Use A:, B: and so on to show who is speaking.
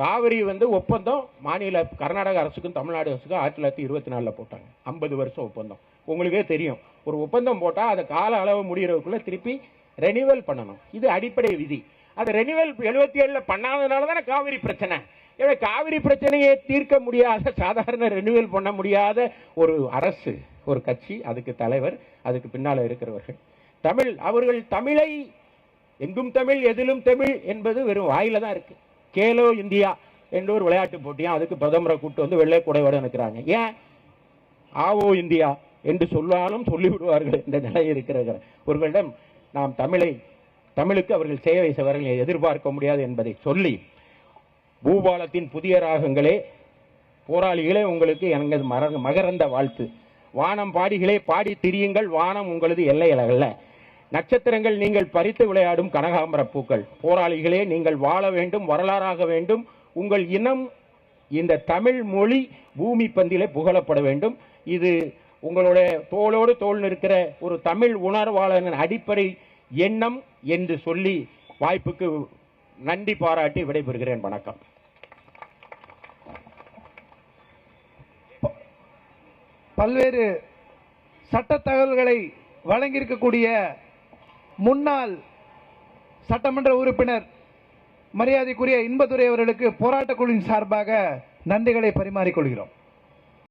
A: காவிரி வந்து ஒப்பந்தம் மாநில கர்நாடக அரசுக்கும் தமிழ்நாடு அரசுக்கும் ஆயிரத்தி தொள்ளாயிரத்தி இருபத்தி நாலில் போட்டாங்க. ஐம்பது வருஷம் ஒப்பந்தம். உங்களுக்கே தெரியும். ஒரு ஒப்பந்தம் போட்டால் அதை கால அளவு முடிகிறதுக்குள்ளே திருப்பி ரெனிவல் பண்ணணும். இது அடிப்படை விதி. அதை ரெனிவல் எழுபத்தி ஏழில் பண்ணாததுனால தானே காவிரி பிரச்சனை. எனவே காவிரி பிரச்சனையை தீர்க்க முடியாத சாதாரண ரெனிவல் பண்ண முடியாத ஒரு அரசு ஒரு கட்சி அதுக்கு தலைவர் அதுக்கு பின்னால் இருக்கிறவர்கள். தமிழ் அவர்கள் தமிழை எங்கும் தமிழ் எதிலும் தமிழ் என்பது வெறும் வாயில தான் இருக்குது கேலோ இந்தியா என்ற ஒரு விளையாட்டு போட்டியும் அதுக்கு பிரதமரை கூட்டு வந்து வெள்ளை குடையோட நினைக்கிறாங்க ஏன்? ஆவோ இந்தியா என்று சொல்லாலும் சொல்லிவிடுவார்கள் என்ற நிலை இருக்கிறது. ஒருவரிடம் நாம் தமிழை தமிழுக்கு அவர்கள் சேவை செய்வார்கள் எதிர்பார்க்க முடியாது என்பதை சொல்லி பூபாலத்தின் புதிய ராகங்களே போராளிகளே உங்களுக்கு எனது மகரந்த வாழ்த்து. வானம் பாடிகளே பாடி திரியுங்கள். வானம் உங்களது எல்லை அழகல்ல நட்சத்திரங்கள் நீங்கள் பறித்து விளையாடும் கனகாம்பர பூக்கள். போராளிகளே நீங்கள் வாழ வேண்டும் வரலாறாக வேண்டும். உங்கள் இனம் இந்த தமிழ் மொழி பூமி பந்திலே புகழப்பட வேண்டும். இது உங்களுடைய தோளோடு தோல் நிற்கிற ஒரு தமிழ் உணர்வாளரின் அடிப்படை எண்ணம் என்று சொல்லி வாய்ப்புக்கு நன்றி பாராட்டி விடைபெறுகிறேன். வணக்கம்.
B: பல்வேறு சட்ட தகவல்களை வழங்கியிருக்கக்கூடிய முன்னாள் சட்டமன்ற உறுப்பினர் மரியாதைக்குரிய இன்பதுரை அவர்களுக்கு போராட்டக் குழுவின் சார்பாக நன்றிகளை பரிமாறிக்கொள்கிறோம்.